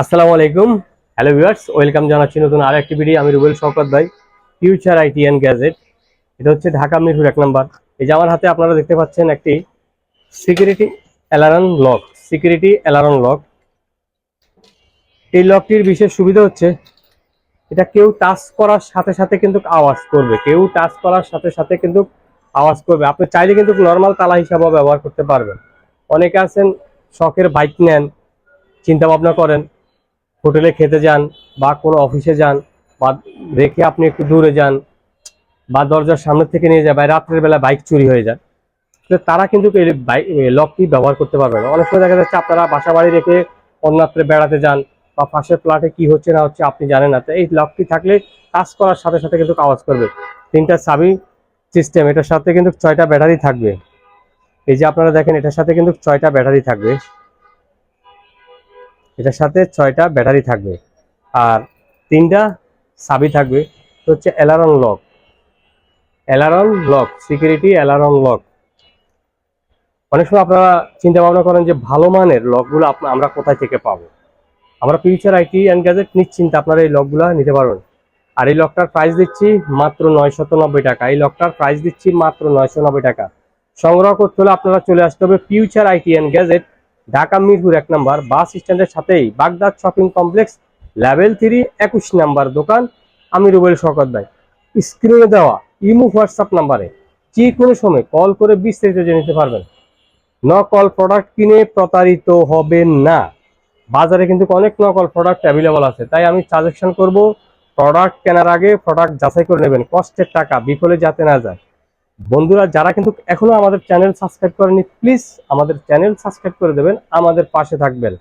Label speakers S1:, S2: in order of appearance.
S1: আসসালামু আলাইকুম। Hello viewers welcome জানাচ্ছি নতুন আর একটি ভিডিও আমি রুবেল শওকত ভাই ফিউচার আইটি অ্যান্ড গ্যাজেট এটা হচ্ছে ঢাকা মিরপুর এক নম্বর। এই যে আমার হাতে আপনারা দেখতে পাচ্ছেন একটি security alarm lock security alarm lock এই লকটির বিশেষ সুবিধা হচ্ছে, এটা কেউ টাচ করার সাথে সাথে কিন্তু আওয়াজ করবে। কেউ টাচ করার সাথে সাথে কিন্তু আওয়াজ করবে। আপনি চাইলে কিন্তু নর্মাল তালা হিসাবেও ব্যবহার করতে পারবেন। অনেকে আছেন, শখের বাইক নেন চিন্তা ভাবনা করেন হোটেলে খেতে যান বা কোনো অফিসে যান বা রেখে আপনি একটু দূরে যান বা দরজার সামনে থেকে নিয়ে যায় বা রাত্রের বেলা বাইক চুরি হয়ে যায় তারা কিন্তু লকটি ব্যবহার করতে পারবে না। অনেক সময় দেখা যাচ্ছে আপনারা বাসা বাড়ি রেখে অন্যত্রে বেড়াতে যান বা পাশের ফ্ল্যাটে কি হচ্ছে না হচ্ছে আপনি জানেন না, তো এই লকটি থাকলে কাজ করার সাথে সাথে কিন্তু আওয়াজ করবে। তিনটা চাবি সিস্টেম এটার সাথে কিন্তু ছয়টা ব্যাটারি থাকবে। এই যে আপনারা দেখেন, এটার সাথে কিন্তু ছয়টা ব্যাটারি থাকবে। এটার সাথে ছয়টা ব্যাটারি থাকবে আর তিনটা সাবি থাকবে তো হচ্ছে alarm lock. Alarm lock, security alarm lock. অনেক সময় আপনারা চিন্তা ভাবনা করেন যে ভালো মানের লকগুলো আমরা কোথায় থেকে পাবো। আমরা ফিউচার আইটি অ্যান্ড গ্যাজেট নিশ্চিন্তে আপনারা এই লকগুলো নিতে পারবেন। আর এই লকটার প্রাইস দিচ্ছি মাত্র নয়শত নব্বই টাকা। এই লকটার প্রাইস দিচ্ছি মাত্র নয়শো নব্বই টাকা। সংগ্রহ করতে হলে আপনারা চলে আসতে হবে future IT and gadget Dhaka Mirpur এক নম্বর, বাস স্ট্যান্ডের সাথেই Baghdad shopping complex, level three, একুশ নাম্বার দোকান। আমি রুবেল শকত ভাই। স্ক্রিনে দেওয়া ইমো হোয়াটসঅ্যাপ নাম্বারে যে কোনো সময় কল করে বিস্তারিত জেনে নিতে পারবেন। নকল প্রোডাক্ট কিনে প্রতারিত হবেন না। বাজারে কিন্তু অনেক নকল প্রোডাক্ট অ্যাভেলেবল আছে। তাই আমি সাজেশন করব, প্রোডাক্ট কেনার আগে প্রোডাক্ট যাচাই করে নেবেন। কষ্টের টাকা, বিফলে যাতে না যায়। বন্ধুরা, যারা কিন্তু এখনও আমাদের চ্যানেল সাবস্ক্রাইব করেনি প্লিজ আমাদের চ্যানেল সাবস্ক্রাইব করে দেবেন, আমাদের পাশে থাকবেন।